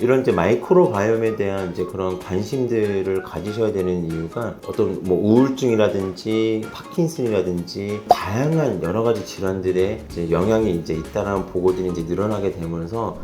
이런 이제 마이크로바이옴에 대한 이제 그런 관심들을 가지셔야 되는 이유가 어떤 뭐 우울증이라든지 파킨슨이라든지 다양한 여러 가지 질환들의 이제 영향이 이제 있다라는 보고들이 이제 늘어나게 되면서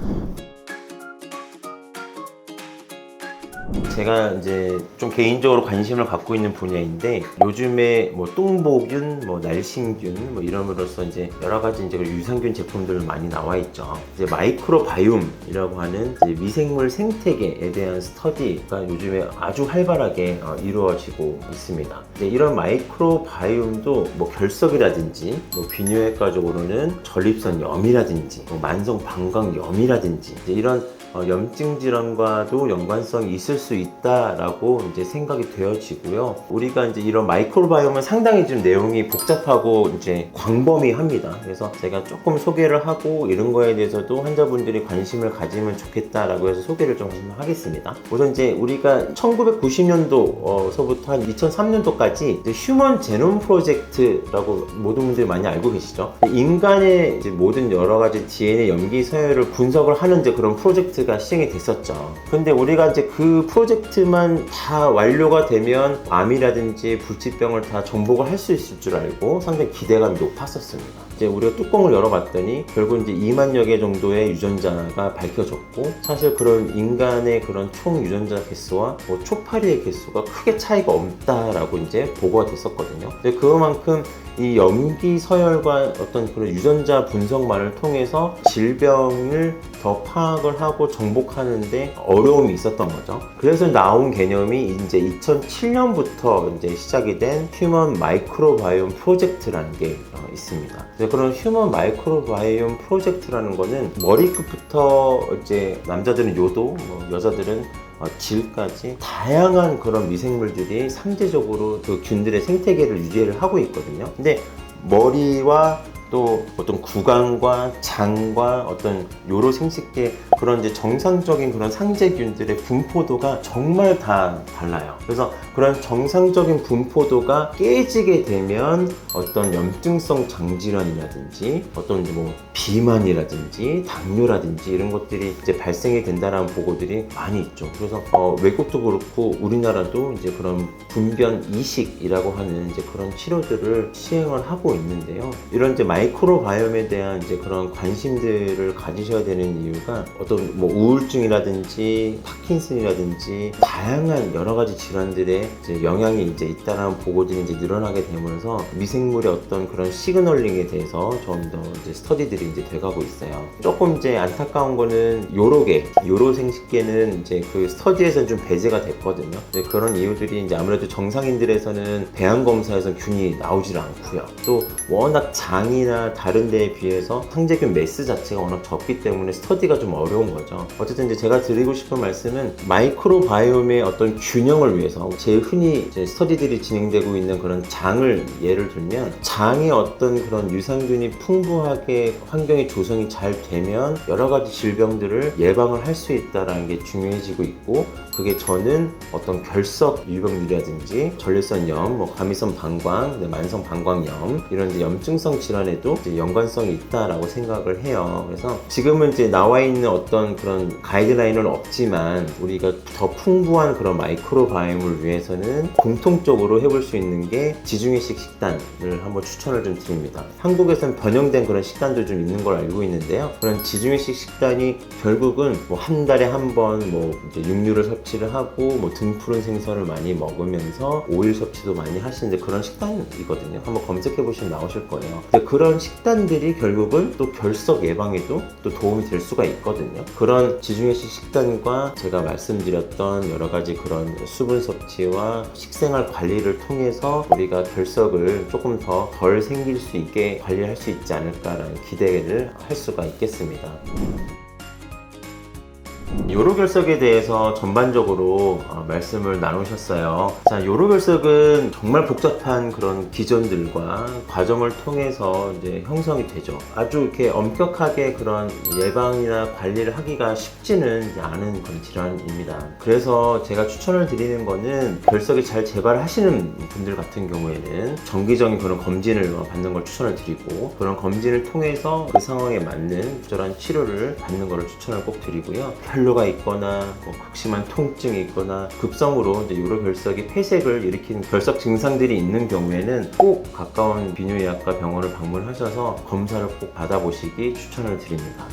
제가 이제 좀 개인적으로 관심을 갖고 있는 분야인데 요즘에 뭐 똥보균, 뭐 날신균 뭐 이름으로써 이제 여러 가지 이제 그 유산균 제품들 많이 나와 있죠. 이제 마이크로바이옴이라고 하는 이제 미생물 생태계에 대한 스터디가 요즘에 아주 활발하게 어, 이루어지고 있습니다. 이런 마이크로바이옴도 뭐 결석이라든지 뭐 비뇨기과적으로는 전립선 염이라든지 뭐 만성 방광염이라든지 이런 어, 염증 질환과도 연관성이 있을 수 있다라고 이제 생각이 되어지고요. 우리가 이제 이런 마이크로바이옴은 상당히 좀 내용이 복잡하고 이제 광범위합니다. 그래서 제가 조금 소개를 하고 이런 거에 대해서도 환자분들이 관심을 가지면 좋겠다라고 해서 소개를 좀 하겠습니다. 우선 이제 우리가 1990년도서부터 한 2003년도까지 휴먼 제놈 프로젝트라고 모든 분들이 많이 알고 계시죠. 인간의 모든 여러 가지 DNA 염기 서열을 분석을 하는 이제 그런 프로젝트 가 시행이 됐었죠. 근데 우리가 이제 그 프로젝트만 다 완료가 되면 암이라든지 불치병을 다 정복을 할 수 있을 줄 알고 상당히 기대감이 높았었습니다. 이제 우리가 뚜껑을 열어봤더니 결국 이제 2만여 개 정도의 유전자가 밝혀졌고 사실 그런 인간의 그런 총 유전자 개수와 뭐 초파리의 개수가 크게 차이가 없다라고 이제 보고가 됐었거든요. 근데 그만큼 이 염기 서열과 어떤 그런 유전자 분석만을 통해서 질병을 더 파악을 하고 정복하는데 어려움이 있었던 거죠. 그래서 나온 개념이 이제 2007년부터 이제 시작이 된 휴먼 마이크로바이옴 프로젝트라는 게 어, 있습니다. 그런 휴먼 마이크로바이옴 프로젝트라는 거는 머리끝부터 이제 남자들은 요도, 뭐 여자들은 어, 질까지 다양한 그런 미생물들이 상대적으로 그 균들의 생태계를 유지를 하고 있거든요. 근데 머리와 또 어떤 구강과 장과 어떤 요로 생식계 그런 이제 정상적인 그런 상재균들의 분포도가 정말 다 달라요. 그래서 그런 정상적인 분포도가 깨지게 되면 어떤 염증성 장질환이라든지 어떤 뭐 비만이라든지 당뇨라든지 이런 것들이 이제 발생이 된다라는 보고들이 많이 있죠. 그래서 어, 외국도 그렇고 우리나라도 이제 그런 분변 이식이라고 하는 이제 그런 치료들을 시행을 하고 있는데요. 이런 이제 마이크로바이옴에 대한 이제 그런 관심들을 가지셔야 되는 이유가 어떤 뭐 우울증이라든지 파킨슨이라든지 다양한 여러 가지 질환들의 이제 영향이 이제 있다라는 보고들이 이제 늘어나게 되면서 미생물의 어떤 그런 시그널링에 대해서 좀 더 이제 스터디들이 이제 돼가고 있어요. 조금 이제 안타까운 거는 요로계, 요로 생식계는 이제 그 스터디에서는 좀 배제가 됐거든요. 그런 이유들이 이제 아무래도 정상인들에서는 배양 검사에서 균이 나오질 않고요. 또 워낙 장이 나 다른 데에 비해서 상재균 매스 자체가 워낙 적기 때문에 스터디가 좀 어려운 거죠. 어쨌든 이제 제가 드리고 싶은 말씀은 마이크로바이옴의 어떤 균형을 위해서 제일 흔히 이제 스터디들이 진행되고 있는 그런 장을 예를 들면 장에 어떤 그런 유산균이 풍부하게 환경이 조성이 잘 되면 여러 가지 질병들을 예방을 할 수 있다라는 게 중요해지고 있고 그게 저는 어떤 결석 유병률이라든지 전립선염, 뭐 감미성 방광, 네, 만성 방광염 이런 이제 염증성 질환에도 이제 연관성이 있다라고 생각을 해요. 그래서 지금은 이제 나와 있는 어떤 그런 가이드라인은 없지만 우리가 더 풍부한 그런 마이크로바이옴을 위해서는 공통적으로 해볼 수 있는 게 지중해식 식단을 한번 추천을 좀 드립니다. 한국에서는 변형된 그런 식단도 좀 있는 걸 알고 있는데요. 그런 지중해식 식단이 결국은 뭐 한 달에 한 번 뭐 육류를 섭 취를 하고 뭐 등푸른 생선을 많이 먹으면서 오일 섭취도 많이 하시는데 그런 식단이거든요. 한번 검색해 보시면 나오실 거예요. 근데 그런 식단들이 결국은 또 결석 예방에도 또 도움이 될 수가 있거든요. 그런 지중해식 식단과 제가 말씀드렸던 여러 가지 그런 수분 섭취와 식생활 관리를 통해서 우리가 결석을 조금 더 덜 생길 수 있게 관리할 수 있지 않을까라는 기대를 할 수가 있겠습니다. 요로 결석에 대해서 전반적으로 어, 말씀을 나누셨어요. 자, 요로 결석은 정말 복잡한 그런 기전들과 과정을 통해서 이제 형성이 되죠. 아주 이렇게 엄격하게 그런 예방이나 관리를 하기가 쉽지는 않은 그런 질환입니다. 그래서 제가 추천을 드리는 거는 결석이 잘 재발하시는 분들 같은 경우에는 정기적인 그런 검진을 받는 걸 추천을 드리고 그런 검진을 통해서 그 상황에 맞는 적절한 치료를 받는 것을 추천을 꼭 드리고요. 별로 출혈류가 있거나 뭐 극심한 통증이 있거나 급성으로 이제 요로결석이 폐색을 일으키는 결석 증상들이 있는 경우에는 꼭 가까운 비뇨의학과 병원을 방문하셔서 검사를 꼭 받아보시기 추천을 드립니다.